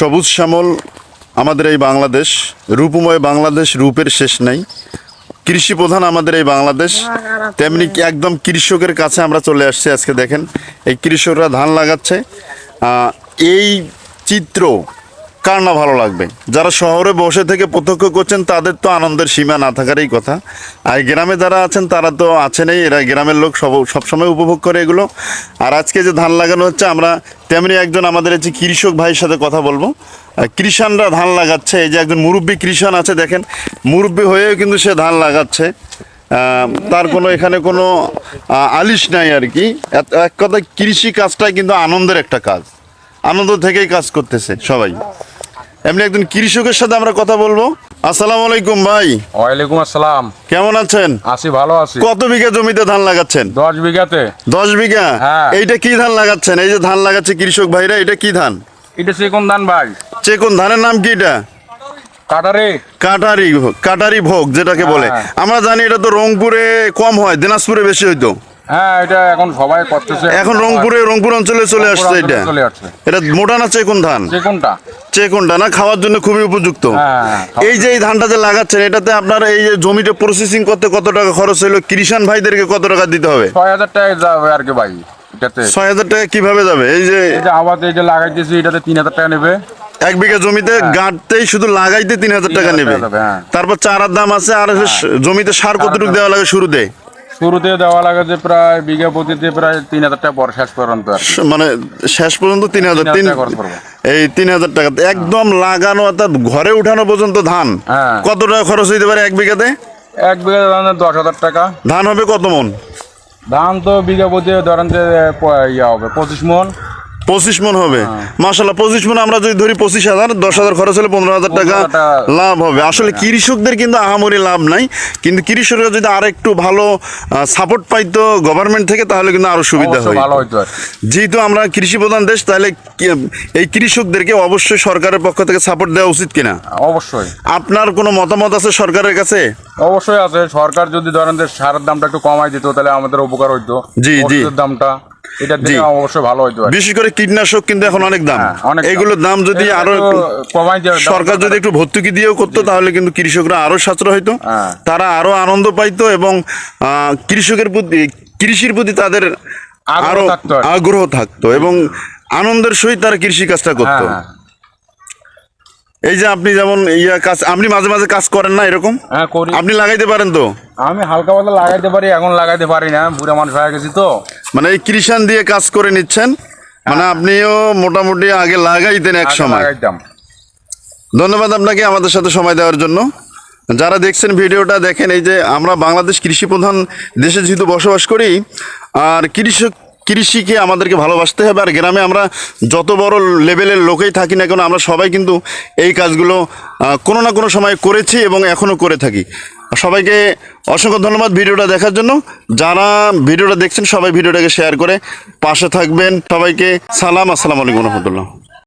সবুজ শ্যামল, আমাদের এই বাংলাদেশ, রূপময় বাংলাদেশ রূপের শেষ নাই। কৃষি প্রধান আমাদের এই বাংলাদেশ, তেমনি একদম কৃষকের কাছে আমরা চলে আসছি আজকে দেখেন। এই কৃষকরা ধান লাগাচ্ছে। এই চিত্র কার না ভালো লাগবে? যারা শহরে বসে থেকে প্রত্যক্ষ করছেন, তাদের তো আনন্দের সীমা না থাকারই কথা। আর গ্রামে যারা আছেন, তারা তো আছেনই এরা গ্রামের লোক সব সবসময় উপভোগ করে এগুলো। আর আজকে যে ধান লাগানো হচ্ছে, আমরা তেমনি একজন আমাদের যে কৃষক ভাইয়ের সাথে কথা বলব। কৃষানরা ধান লাগাচ্ছে, এই যে একজন মুরব্বী কৃষান আছে, দেখেন, মুরব্বী হয়েও কিন্তু সে ধান লাগাচ্ছে। তার কোনো, এখানে কোনো আলিশ নাই আর কি। এক কথা কৃষি কাজটাই কিন্তু আনন্দের একটা কাজ। আনন্দ থেকেই কাজ করতেছে সবাই। এমনি একজন কৃষকের সাথে আমরা কথা বলব। আসসালামু আলাইকুম ভাই। ওয়ালাইকুম আসসালাম। কেমন আছেন? আছি ভালো আছি। কত বিঘা জমিতে ধান লাগাচ্ছেন? দশ বিঘাতে। দশ বিঘা? হ্যাঁ। এইটা কি ধান লাগাচ্ছেন? এই যে ধান লাগাচ্ছে কৃষক ভাইরা এটা কি ধান? এটা সে কোন ধান ভাই। চেকুন ধানের নাম কি এটা? কাটারে। কাটারি কাটারি ভোগ যেটাকে বলে। হ্যাঁ। আমরা জানি এটা তো রংপুরে কম হয় দিনাজপুরে বেশি হইতো। হ্যাঁ এটা এখন সবাই করতেছে। এখন রংপুরে রংপুর অঞ্চলে চলে আসছে এটা। চলে আসছে। এটা মোটা না চেকুন ধান? সে কোনটা চেকুনটা না? খাওয়ার জন্য খুবই উপযুক্ত। হ্যাঁ, এই যে এই ধানটা যে লাগাচ্ছেন এটাতে আপনার এই যে জমিটা প্রসেসিং করতে কত টাকা খরচ হলো কৃষান ভাইদেরকে কত টাকা দিতে হবে? ছয় হাজার টাকা যাবে আর কি ভাই এটাতে। ছয় হাজার টাকা কীভাবে যাবে? এই যে আবার এই যে লাগাইতেছি এটাতে তিন হাজার টাকা নেবে। এক বিঘা জমিতে গাঁটতেই শুধু লাগাইতে তিন হাজার টাকা নেবে। হ্যাঁ। তারপর চারার দাম আছে আর জমিতে সার কতটুকু দেওয়া লাগে শুরুতে? শুরুতে দেওয়া লাগে যে প্রায় বিঘা প্রতিতে প্রায় তিন হাজার টাকা পর শেষ পর্যন্ত মানে শেষ পর্যন্ত তিন হাজার তিন। এই তিন হাজার টাকা। একদম লাগানো অর্থাৎ ঘরে উঠানো পর্যন্ত ধান। হ্যাঁ। কত টাকা খরচ হইতে পারে এক বিঘাতে? এক বিঘা ধানের দশ হাজার টাকা। ধান হবে কত মন? ধান তো বিঘা প্রতি ধরেন যে ইয়া হবে পঁচিশ মন। পঁচিশ মন হবে। হ্যাঁ। মাসাল্লাহ পঁচিশ মন আমরা যদি ধরি পঁচিশ হাজার দশ হাজার খরচ হলে পনেরো হাজার টাকা লাভ হবে। আসলে কৃষকদের কিন্তু আহামরি লাভ নাই। কিন্তু কৃষকরা যদি আর একটু ভালো সাপোর্ট পাইতো গভর্নমেন্ট থেকে তাহলে কিন্তু আরও সুবিধা হয়। যেহেতু আমরা কৃষি প্রধান দেশ তাহলে এই কৃষকদেরকে অবশ্যই সরকারের পক্ষ থেকে সাপোর্ট দেওয়া উচিত কিনা? অবশ্যই। আপনার কোনো মতামত আছে সরকারের কাছে? অবশ্যই আছে। সরকার যদি ধরেন যে সারের দামটা একটু কমাই দিত তাহলে আমাদের উপকার হইতো। জি, জি। দামটা। এটা দিলে অবশ্যই ভালো হইতো বিশেষ করে কীটনাশক কিন্তু এখন অনেক দাম। হ্যাঁ, দাম। এগুলোর দাম যদি আরও সরকার যদি একটু ভর্তুকি দিয়েও করতো তাহলে কিন্তু কৃষকরা আরও সাশ্রয় হইতো হ্যাঁ। তারা আরও আনন্দ পাইতো এবং আহ, কৃষকের প্রতি কৃষির প্রতি তাদের আরও। আগ্রহ থাকতো এবং আনন্দের সহিত তারা কৃষি কাজটা করতো। হ্যাঁ, এই যে আপনি যেমন ইয়া কাজ আপনি মাঝে মাঝে কাজ করেন না এরকম? হ্যাঁ করি। আপনি লাগাইতে পারেন তো? আমি হালকা পাতলা লাগাইতে পারি এখন লাগাইতে পারি না বুড়া মানুষ হয়ে গেছি তো। মানে এই কৃষান দিয়ে কাজ করে নিচ্ছেন? মানে আপনিও মোটামুটি আগে লাগাইতেন এক সময়। লাগাইতাম। ধন্যবাদ আপনাকে আমাদের সাথে সময় দেওয়ার জন্য। যারা দেখছেন ভিডিওটা দেখেন এই যে আমরা বাংলাদেশ কৃষি প্রধান দেশে যেহেতু বসবাস করি আর কৃষক কৃষিকে আমাদেরকে ভালোবাসতে হবে। আর গ্রামে আমরা যত বড় লেভেলের লোকেই থাকি না কেন, আমরা সবাই কিন্তু এই কাজগুলো কোনো না কোনো সময় করেছি এবং এখনও করে থাকি। সবাইকে অসংখ্য ধন্যবাদ ভিডিওটা দেখার জন্য। যারা ভিডিওটা দেখছেন, সবাই ভিডিওটাকে শেয়ার করে পাশে থাকবেন। সবাইকে সালাম, আসসালামু আলাইকুম রহমতুল্লাহ।